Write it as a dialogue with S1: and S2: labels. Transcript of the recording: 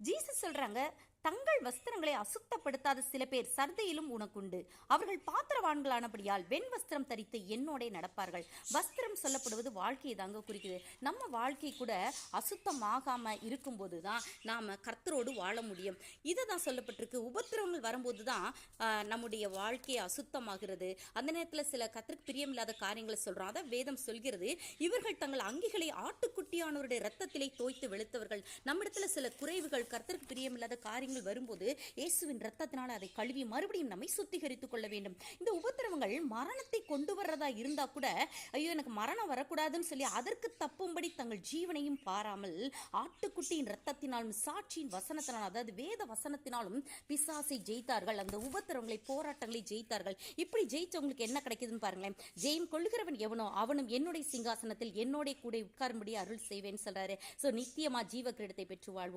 S1: Jesus சொல்றாங்க தங்கள் வஸ்திரங்களை அசுத்தப்படுத்தாத சில பேர் சர்தையிலும் உனக்குண்டு. அவர்கள் பாத்திரவான்களானபடியால் வெண் வஸ்திரம் தரித்து என்னோட நடப்பார்கள். வஸ்திரம் சொல்லப்படுவது வாழ்க்கையை தாங்க குறிக்குது. நம்ம வாழ்க்கை கூட அசுத்தமாகாம இருக்கும்போது தான் நாம கர்த்தரோடு வாழ முடியும். இதை தான் சொல்லப்பட்டிருக்கு. உபத்திரவங்கள் வரும்போது தான் நம்முடைய வாழ்க்கையை அசுத்தமாகிறது. அந்த நேரத்தில் சில கர்த்தருக்கு பிரியமில்லாத காரியங்களை சொல்றோம். அதை வேதம் சொல்கிறது இவர்கள் தங்கள் அங்கிகளை ஆட்டுக்குட்டியானவருடைய ரத்தத்திலே தோய்த்து வெளுத்தவர்கள். நம்மிடத்துல சில குறைவுகள் கர்த்தருக்கு பிரியமில்லாத காரியங்கள் வரும்போது இயேசுவின் ரத்தத்தினால் அதை கழுவி மறுபடியும் நம்மை சுத்திகரித்துக் கொள்ள வேண்டும். இந்த உபத்திரவங்கள் மரணத்தை கொண்டு வர்றதா இருந்தா கூட ஐயோ எனக்கு மரணம் வரக்கூடாதுன்னு சொல்லி அதற்கு தப்பும்படி தங்கள் ஜீவனையும் பாராமல் ஆட்டுக்குட்டியின் ரத்தத்தினாலும் சாட்சியின் வசனத்தினாலும் அதாவது வேத வசனத்தினாலும் பிசாசை ஜெயித்தார்கள். அந்த உபத்திரவங்களை போராட்டங்களை ஜெயித்தார்கள். இப்படி ஜெயிச்சவங்களுக்கு என்ன கிடைக்குதுன்னு பாருங்களேன். ஜெயம் கொள்கிறவன் எவனோ அவனும் என்னுடைய சிங்காசனத்தில் என்னோட கூட உட்காரும்படி அருள் செய்வேன்னு சொல்றாரு. சோ நித்தியமா ஜீவ கிரீடத்தை பெற்று வாழ்வோம்.